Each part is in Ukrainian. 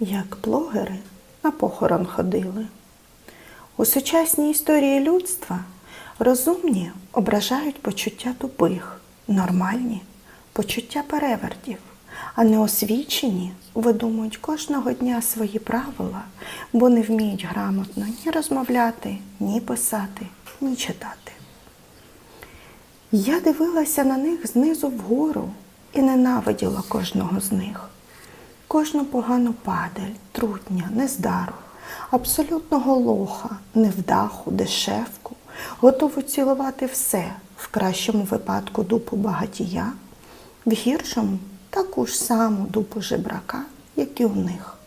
як блогери на похорон ходили. У сучасній історії людства розумні ображають почуття тупих, нормальні почуття перевертів, а неосвічені видумують кожного дня свої правила, бо не вміють грамотно ні розмовляти, ні писати, ні читати. Я дивилася на них знизу вгору і ненавиділа кожного з них. Кожну погану падаль, трутня, нездару, абсолютного лоха, невдаху, дешевку, готову цілувати все, в кращому випадку дупу багатія, в гіршому таку ж саму дупу жебрака, як і у них.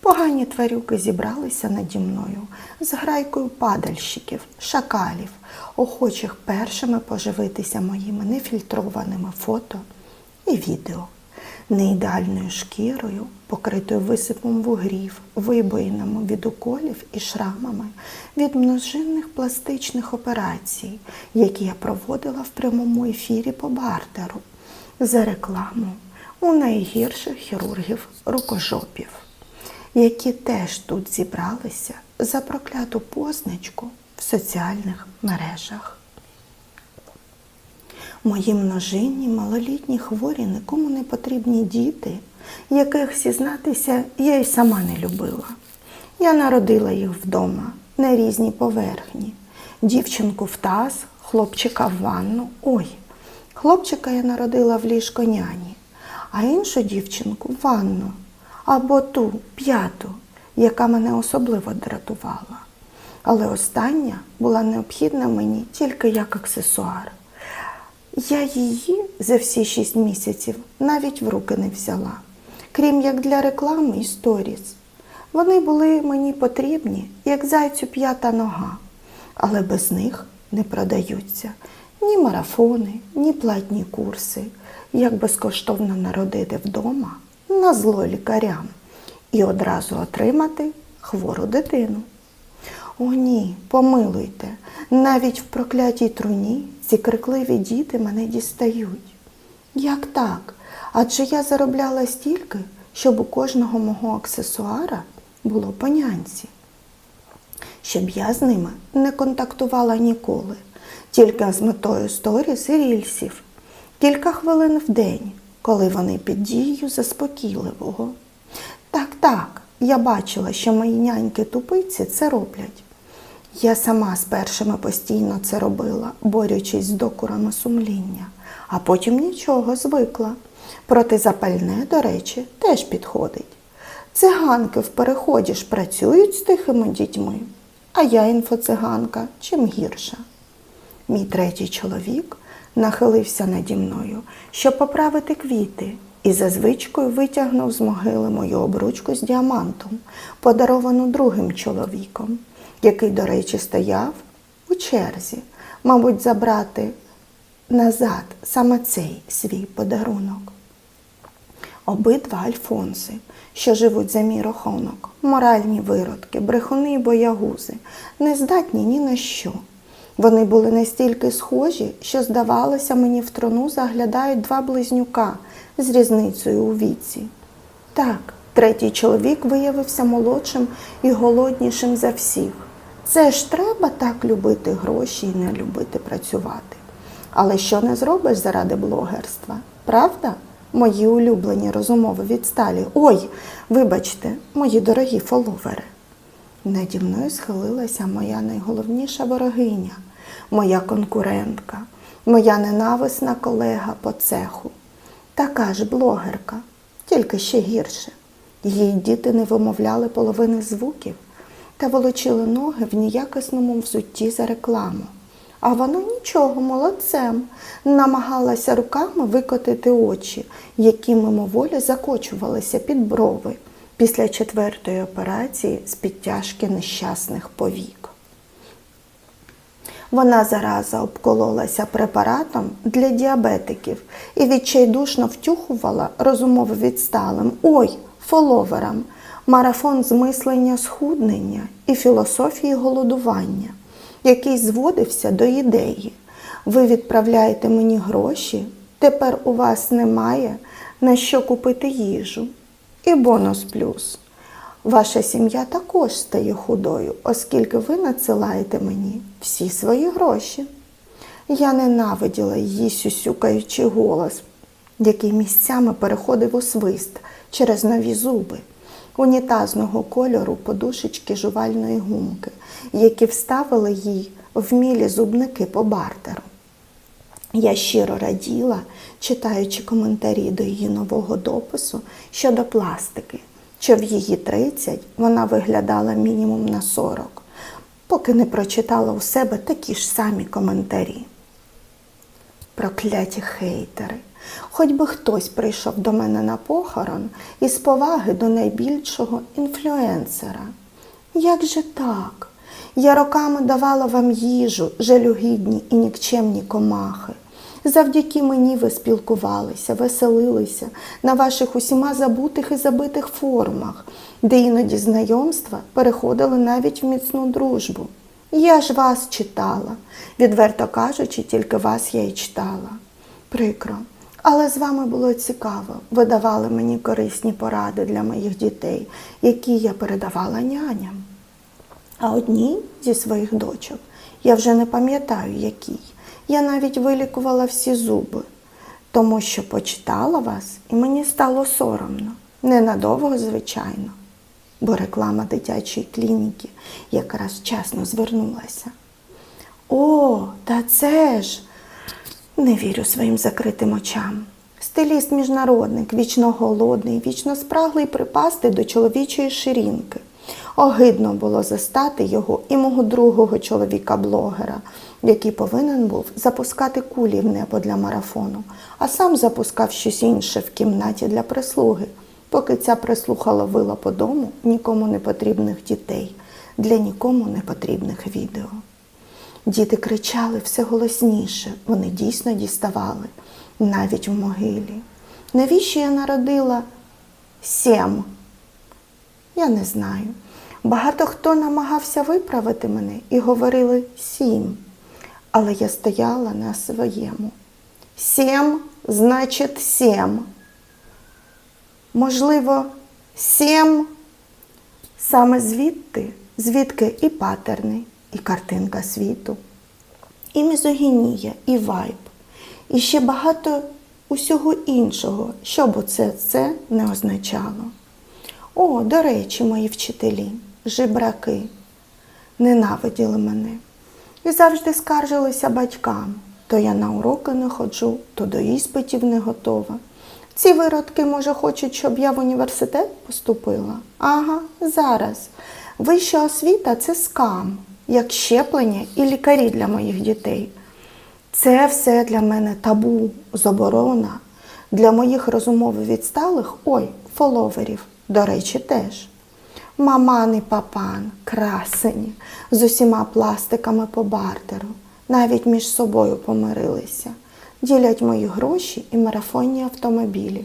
Погані тварюки зібралися наді мною з грайкою падальщиків, шакалів, охочих першими поживитися моїми нефільтрованими фото і відео, неідеальною шкірою, покритою висипом вугрів, вибоїнами від уколів і шрамами від множинних пластичних операцій, які я проводила в прямому ефірі по бартеру за рекламу у найгірших хірургів рукожопів які теж тут зібралися за прокляту позначку в соціальних мережах. Мої множинні малолітні хворі нікому не потрібні діти, яких зізнатися я й сама не любила. Я народила їх вдома на різній поверхні. Дівчинку в таз, хлопчика в ванну. Ой, хлопчика я народила в ліжко няні, а іншу дівчинку в ванну або ту п'яту, яка мене особливо дратувала. Але остання була необхідна мені тільки як аксесуар. Я її за всі шість місяців навіть в руки не взяла, крім як для реклами і сторіс. Вони були мені потрібні, як зайцю п'ята нога, але без них не продаються. Ні марафони, ні платні курси, як безкоштовно народити вдома на зло лікарям. І одразу отримати хвору дитину. О, ні, помилуйте, навіть в проклятій труні ці крикливі діти мене дістають. Як так? Адже я заробляла стільки, щоб у кожного мого аксесуара було по нянці. Щоб я з ними не контактувала ніколи, тільки з метою сторіс і рільсів, кілька хвилин в день, коли вони під дією заспокійливого. Так, так, я бачила, що мої няньки тупиці це роблять. Я сама з першими постійно це робила, борючись з докорами сумління, а потім нічого звикла. Протизапальне, до речі, теж підходить. Циганки в переході ж працюють з тихими дітьми, а я інфоциганка чим гірша. Мій третій чоловік нахилився наді мною, щоб поправити квіти, і за звичкою витягнув з могили мою обручку з діамантом, подаровану другим чоловіком, який, до речі, стояв у черзі, мабуть, забрати назад саме цей свій подарунок. Обидва альфонси, що живуть за мій рахунок, моральні виродки, брехуни й боягузи, не здатні ні на що. Вони були настільки схожі, що, здавалося, мені в трону заглядають два близнюка з різницею у віці. Так, третій чоловік виявився молодшим і голоднішим за всіх. Це ж треба так любити гроші і не любити працювати. Але що не зробиш заради блогерства? Правда? Мої улюблені розумови відсталі. Ой, вибачте, мої дорогі фоловери. Наді мною схилилася моя найголовніша ворогиня, моя конкурентка, моя ненависна колега по цеху. Така ж блогерка, тільки ще гірше. Її діти не вимовляли половини звуків та волочили ноги в ніякісному взутті за рекламу. А вона нічого молодцем намагалася руками викотити очі, які мимоволі закочувалися під брови після четвертої операції з підтяжки нещасних повік. Вона зараза обкололася препаратом для діабетиків і відчайдушно втюхувала розумово відсталим ой, фоловерам, марафон змислення схуднення і філософії голодування, який зводився до ідеї. Ви відправляєте мені гроші, тепер у вас немає на що купити їжу. І бонус плюс. Ваша сім'я також стає худою, оскільки ви надсилаєте мені всі свої гроші. Я ненавиділа її сюсюкаючий голос, який місцями переходив у свист через нові зуби, унітазного кольору подушечки жувальної гумки, які вставили їй в мілі зубники по бартеру. Я щиро раділа, читаючи коментарі до її нового допису щодо пластики, що в її 30 вона виглядала мінімум на 40, поки не прочитала у себе такі ж самі коментарі. Прокляті хейтери. Хоч би хтось прийшов до мене на похорон із поваги до найбільшого інфлюенсера. Як же так? Я роками давала вам їжу, жалюгідні і нікчемні комахи. Завдяки мені ви спілкувалися, веселилися на ваших усіма забутих і забитих формах, де іноді знайомства переходили навіть в міцну дружбу. Я ж вас читала, відверто кажучи, тільки вас я й читала. Прикро. Але з вами було цікаво. Ви давали мені корисні поради для моїх дітей, які я передавала няням. А одній зі своїх дочок я вже не пам'ятаю, якій. Я навіть вилікувала всі зуби, тому що почитала вас, і мені стало соромно. Ненадовго, звичайно, бо реклама дитячої клініки якраз вчасно звернулася. О, та це ж. Не вірю своїм закритим очам. Стиліст міжнародник, вічно голодний, вічно спраглий припасти до чоловічої ширинки. Огидно було застати його і мого другого чоловіка-блогера, який повинен був запускати кулі в небо для марафону, а сам запускав щось інше в кімнаті для прислуги, поки ця прислуха ловила по дому нікому не потрібних дітей для нікому не потрібних відео. Діти кричали все голосніше, вони дійсно діставали, навіть в могилі. Навіщо я народила сім? Я не знаю. Багато хто намагався виправити мене і говорили сім, але я стояла на своєму. Сім значить сім. Можливо, сім саме звідти, звідки і патерни, і картинка світу, і мізогінія, і вайб, і ще багато усього іншого, що б оце це не означало. О, до речі, мої вчителі, жебраки, ненавиділи мене і завжди скаржилися батькам. То я на уроки не ходжу, то до іспитів не готова. Ці виродки, може, хочуть, щоб я в університет поступила? Ага, зараз. Вища освіта це скам, як щеплення і лікарі для моїх дітей. Це все для мене табу, заборона. Для моїх розумово відсталих, ой, фоловерів, до речі, теж. Маман і папан, красені, з усіма пластиками по бартеру, навіть між собою помирилися. Ділять мої гроші і марафонні автомобілі,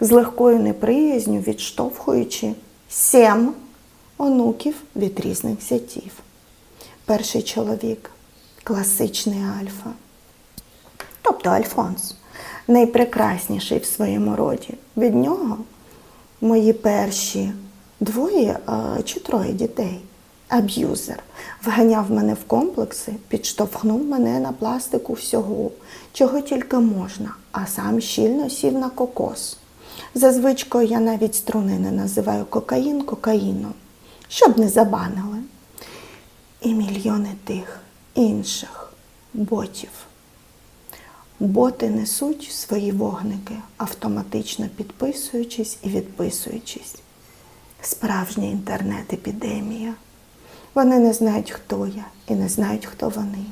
з легкою неприязню відштовхуючи сім онуків від різних зятів. Перший чоловік класичний альфа, тобто Альфонс, найпрекрасніший в своєму роді. Від нього мої перші двоє чи троє дітей. Аб'юзер вганяв мене в комплекси, підштовхнув мене на пластику всього, чого тільки можна, а сам щільно сів на кокос. За звичкою я навіть струни не називаю кокаїн кокаїном, щоб не забанили. І мільйони тих інших ботів. Боти несуть свої вогники, автоматично підписуючись і відписуючись. Справжня інтернет-епідемія. Вони не знають, хто я, і не знають, хто вони.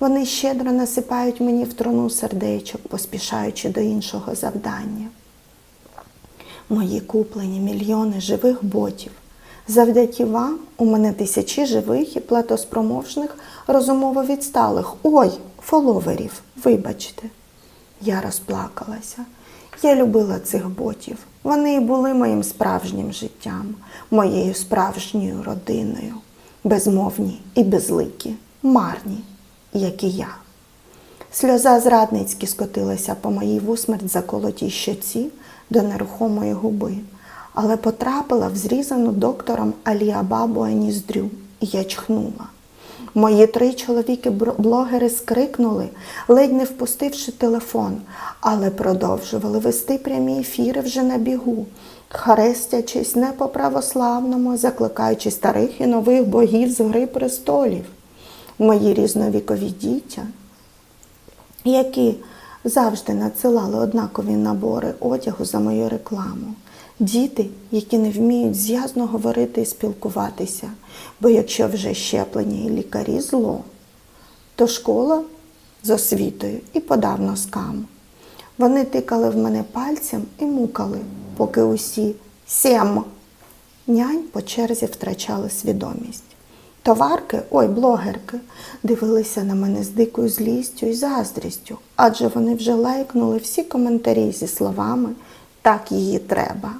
Вони щедро насипають мені в труну сердечок, поспішаючи до іншого завдання. Мої куплені мільйони живих ботів. Завдяки вам у мене тисячі живих і платоспроможних розумово відсталих. Ой, фоловерів, вибачте. Я розплакалася. Я любила цих ботів. Вони і були моїм справжнім життям, моєю справжньою родиною, безмовні і безликі, марні, як і я. Сльоза зрадницьки скотилася по моїй в усмерть заколотій щоці до нерухомої губи, але потрапила в зрізану доктором Аліабабу Аніздрю, і я чхнула. Мої три чоловіки-блогери скрикнули, ледь не впустивши телефон, але продовжували вести прямі ефіри вже на бігу, хрестячись не по православному, закликаючи старих і нових богів з гри престолів. Мої різновікові дітя, які завжди надсилали однакові набори одягу за мою рекламу. Діти, які не вміють зв'язно говорити і спілкуватися, бо якщо вже щеплення і лікарі зло, то школа з освітою і подавно скам. Вони тикали в мене пальцем і мукали, поки усі сім нянь по черзі втрачали свідомість. Товарки, ой, блогерки, дивилися на мене з дикою злістю і заздрістю, адже вони вже лайкнули всі коментарі зі словами так її треба.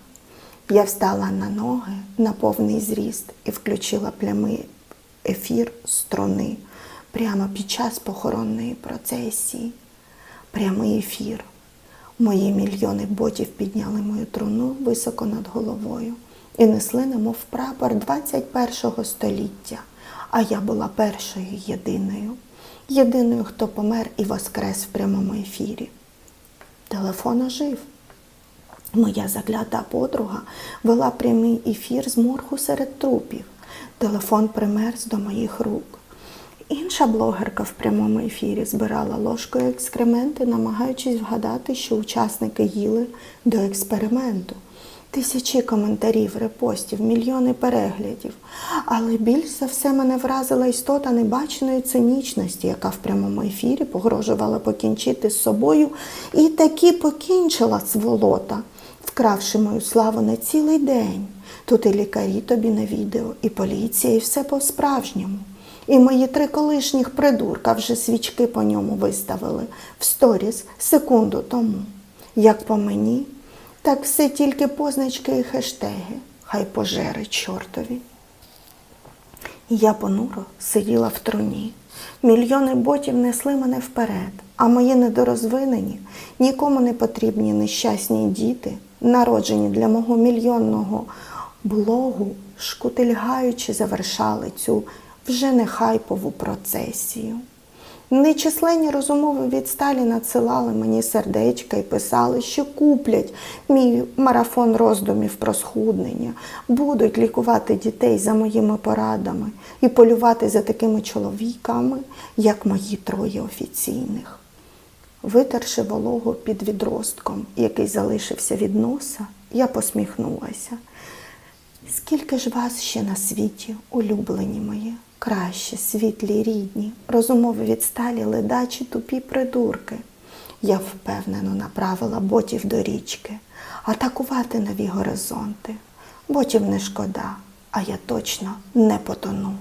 Я встала на ноги на повний зріст і включила прямий ефір струни прямо під час похоронної процесії. Прямий ефір. Мої мільйони ботів підняли мою труну високо над головою і несли немов прапор 21-го століття. А я була першою єдиною, єдиною, хто помер і воскрес в прямому ефірі. Телефон ожив. Моя заклята подруга вела прямий ефір з моргу серед трупів. Телефон примерз до моїх рук. Інша блогерка в прямому ефірі збирала ложкою екскременти, намагаючись вгадати, що учасники їли до експерименту. Тисячі коментарів, репостів, мільйони переглядів. Але більш за все мене вразила істота небаченої цинічності, яка в прямому ефірі погрожувала покінчити з собою, і таки покінчила сволота, вкравши мою славу на цілий день. Тут і лікарі тобі на відео, і поліція, і все по-справжньому. І мої три колишніх придурка вже свічки по ньому виставили в сторіс секунду тому. Як по мені, так все тільки позначки і хештеги. Хай пожери чортові. Я понуро сиділа в труні. Мільйони ботів несли мене вперед, а мої недорозвинені, нікому не потрібні нещасні діти, народжені для мого мільйонного блогу, шкутильгаючи, завершали цю вже не хайпову процесію. Нечисленні розумови від Сталі надсилали мені сердечка і писали, що куплять мій марафон роздумів про схуднення, будуть лікувати дітей за моїми порадами і полювати за такими чоловіками, як мої троє офіційних. Витерши вологу під відростком, який залишився від носа, я посміхнулася. Скільки ж вас ще на світі, улюблені мої, краще, світлі, рідні, розумови відсталі, ледачі, тупі придурки. Я впевнено направила ботів до річки, атакувати нові горизонти. Ботів не шкода, а я точно не потону.